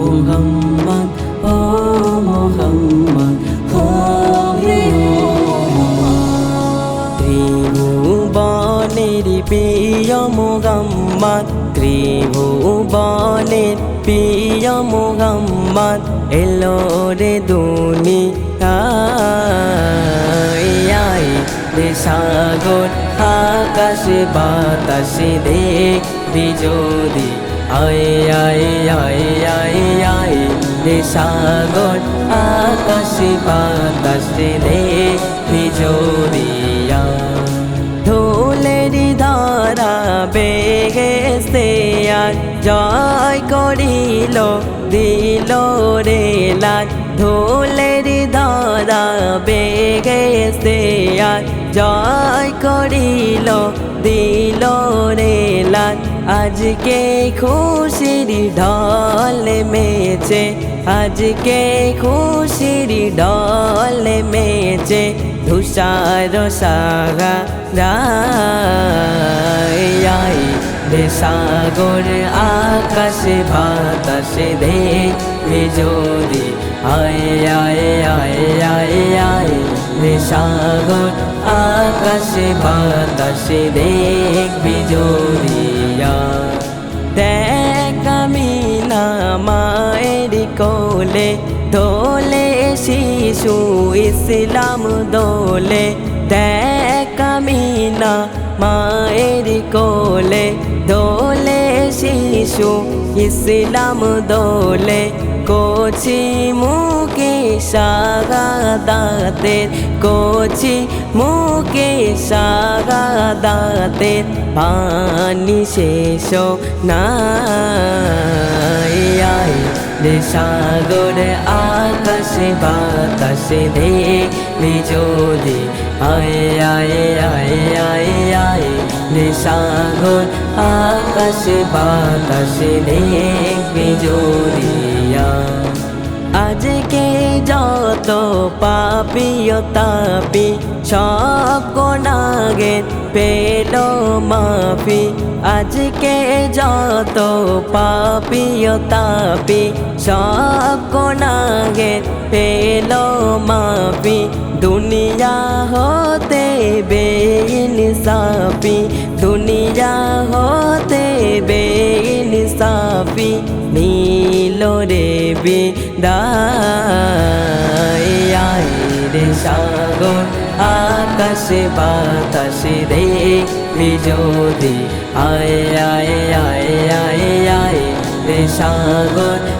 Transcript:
মোহাম্মদ, ও মোহাম্মদ ত্রিভুবনের প্রিয় মোহাম্মদ ত্রিভুবনের প্রিয় মোহাম্মদ, এলো রে দুনি রে সাগর, আকাশ, বাতাস দেখবি যদি। আয় আয় আয় আয় রে সাগর, আকাশ বাতাস দেখবি যদি ধুলেরি ধারা বেগেস্তে আর জয় করিল, দিল রে লাল। ধুলেরি ধারা বেগেস্তে আর জয় করিল, দিল রে লাল। আজকে খুশির ঢল মেছে আজকে খুশির ঢল মেছে তুষার সাগা রায়। রে সাগর, আকাশ, বাতাস দেখবে যদি, আয় আয় আয় আয় আয়। সাগর, আকাশ, বাতাস দেখ আমি না মায়ের কোলে দোলে শিশু ইসলাম দোলে দেখ আমি না মায়ের কোলে দোলে শিশু ইসলাম দোলে কোচি মুখে সাগাদাতের কোচি মুখে সাগাদাতের পানি শেষ রে সাগর আকাশ বাতাস দেখবি যদি আয় আয় আয় আয় আয় সাগর আকাশ বাতাস দেখবি যদি আজকে যত পাপিও তাপি সব কোনাগে পেল মাফি আজকে যত পাপিও তাপি সব কোনাগে পেল মাফি দুনিয়া হতে বেইনসাফি। দুনিয়া হতে বেইনসাফি। নীল রে বিদায়। রে সাগর, আকাশ বাতাস দেখবি যদি আয় আয় আয় আয় আয় রে সাগর